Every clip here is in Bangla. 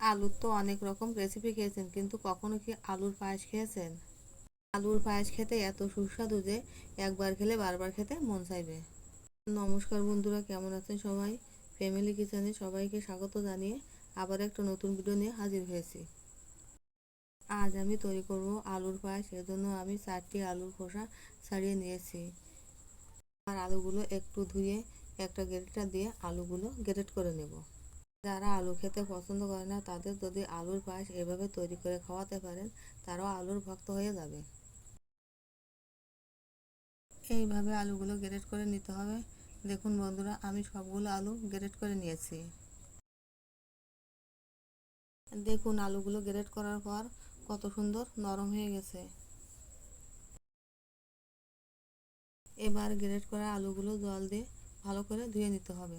আলুর তো অনেক রকম রেসিপি খেয়েছেন, কিন্তু কখনো কি আলুর পায়েস খেয়েছেন? আলুর পায়েস খেতে এত সুস্বাদু যে একবার খেলে বারবার খেতে মন চাইবে। নমস্কার বন্ধুরা, কেমন আছেন সবাই? ফ্যামিলি কিচেনে সবাইকে স্বাগত জানিয়ে আবার একটা নতুন ভিডিও নিয়ে হাজির হয়েছি। আজ আমি তৈরি করব আলুর পায়েস, এজন্য আমি চারটি আলুর খোসা ছাড়িয়ে নিয়েছি। আর আলুগুলো একটু ধুয়ে একটা গ্রেটার দিয়ে আলুগুলো গ্রেট করে নেব। যারা আলু খেতে পছন্দ করে না, তাদের যদি আলুর পায়েস এভাবে তৈরি করে খাওয়াতে পারেন, তারাও আলুর ভক্ত হয়ে যাবে। এইভাবে আলুগুলো গ্রেট করে নিতে হবে। দেখুন বন্ধুরা, আমি সবগুলো আলু গ্রেট করে নিয়েছি। দেখুন আলুগুলো গ্রেট করার পর কত সুন্দর নরম হয়ে গেছে। এবার গ্রেট করা আলুগুলো জল দিয়ে ভালো করে ধুয়ে নিতে হবে।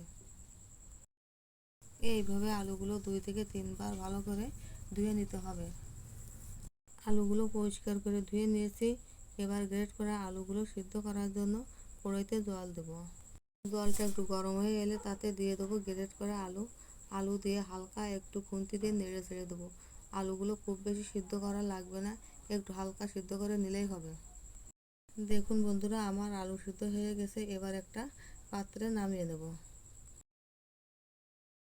এইভাবে আলুগুলো দুই থেকে তিনবার ভালো করে ধুয়ে নিতে হবে। আলুগুলো পরিষ্কার করে ধুয়ে নিয়েছি। এবার গ্রেট করা আলুগুলো সিদ্ধ করার জন্য কড়াইতে জল দেব। জলটা একটু গরম হয়ে গেলে তাতে দিয়ে দেবো গ্রেট করা আলু। আলু দিয়ে হালকা একটু খুন্তি দিয়ে নেড়ে ছেড়ে দেবো। আলুগুলো খুব বেশি সিদ্ধ করা লাগবে না, একটু হালকা সিদ্ধ করে নিলেই হবে। দেখুন বন্ধুরা, আমার আলু সিদ্ধ হয়ে গেছে। এবার একটা পাত্রে নামিয়ে নেব।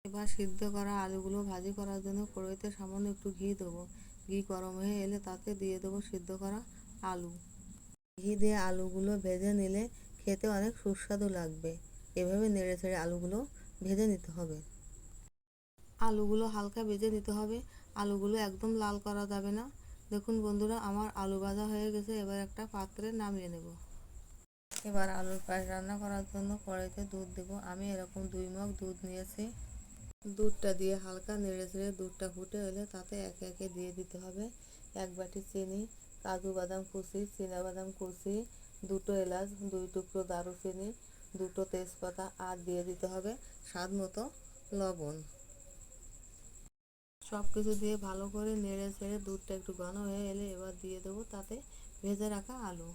এবার সিদ্ধ করা আলুগুলো ভাজি করার জন্য কড়াইতে সামান্য একটু ঘি দেবো। ঘি গরম হয়ে এলে তাতে দিয়ে দেবো সিদ্ধ করা আলু। ঘি দিয়ে আলুগুলো ভেজে নিলে খেতে অনেক সুস্বাদু লাগবে। এভাবে নেড়ে ছেড়ে আলুগুলো ভেজে নিতে হবে। আলুগুলো হালকা ভেজে নিতে হবে। আলুগুলো একদম লাল করা যাবে না। দেখুন বন্ধুরা, আমার আলু ভাজা হয়ে গেছে। এবার একটা পাত্রে নামিয়ে নেব। এবার আলুর পায়েস রান্না করার জন্য কড়াইতে দুধ দেব। আমি এরকম দুই মগ দুধ নিয়েছি। দুধটা দিয়ে হালকা নেড়ে ছেড়ে দুধটা ফুটে এলে তাতে একে একে দিয়ে দিতে হবে। এক বাটি চিনি, কাজু বাদাম কুচি বাদাম কুচি, দুটো এলাচ, দুই টুকরো দারুচিনি, দুটো তেজপাতা আর দিয়ে দিতে হবে স্বাদ মতো লবণ। সব কিছু দিয়ে ভালো করে নেড়ে ছেড়ে দুধটা একটু ঘন হয়ে এলে এবার দিয়ে দেবো তাতে ভেজে রাখা আলু।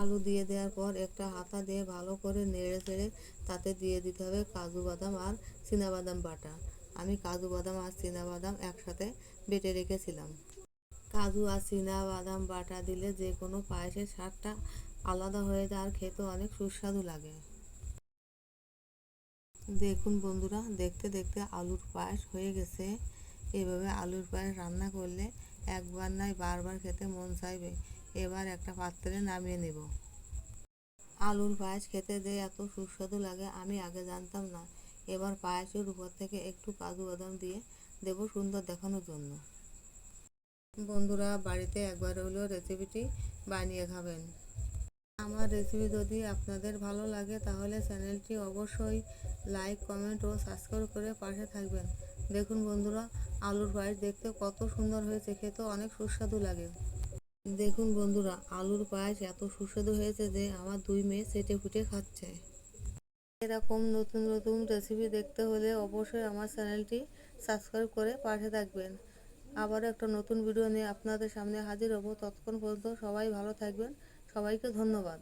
আলু দিয়ে দেওয়ার পর একটা হাতা দিয়ে ভালো করে নেড়ে ছেড়ে তাতে দিয়ে দিতে হবে কাজু বাদাম আর বাদাম বাটা। আমি কাজু বাদাম আর বাদাম একসাথে বেটে রেখেছিলাম। কাজু আর বাদাম বাটা দিলে যে কোনো পায়েসের স্বাদটা আলাদা হয়ে যায় আর খেতে অনেক সুস্বাদু লাগে। দেখুন বন্ধুরা, দেখতে দেখতে আলুর পায়েস হয়ে গেছে। এভাবে আলুর পায়েস রান্না করলে একবার নয় বারবার খেতে মন চাইবে। এবার একটা পাত্রে নামিয়ে নেব। আলুর পায়েস খেতে যে এত সুস্বাদু লাগে আমি আগে জানতাম না। এবার পায়েসের উপর থেকে একটু কাজু বাদাম দিয়ে দেব সুন্দর দেখানোর জন্য। বন্ধুরা, বাড়িতে একবার হলেও রেসিপিটি বানিয়ে খাবেন। আমার রেসিপি যদি আপনাদের ভালো লাগে, তাহলে চ্যানেলটি অবশ্যই লাইক কমেন্ট ও সাবস্ক্রাইব করে পাশে থাকবেন। দেখুন বন্ধুরা, আলুর পায়েস দেখতে কত সুন্দর হয়েছে খেতে অনেক সুস্বাদু লাগে। দেখুন বন্ধুরা, আলুর পায়েস এত সুস্বাদু হয়েছে যে আমার দুই মেয়ে সেটে ফুটে খাচ্ছে। এরকম নতুন নতুন রেসিপি দেখতে হলে অবশ্যই আমার চ্যানেলটি সাবস্ক্রাইব করে পাশে থাকবেন। আবারও একটা নতুন ভিডিও নিয়ে আপনাদের সামনে হাজির হব। ততক্ষণ পর্যন্ত সবাই ভালো থাকবেন। সবাইকে ধন্যবাদ।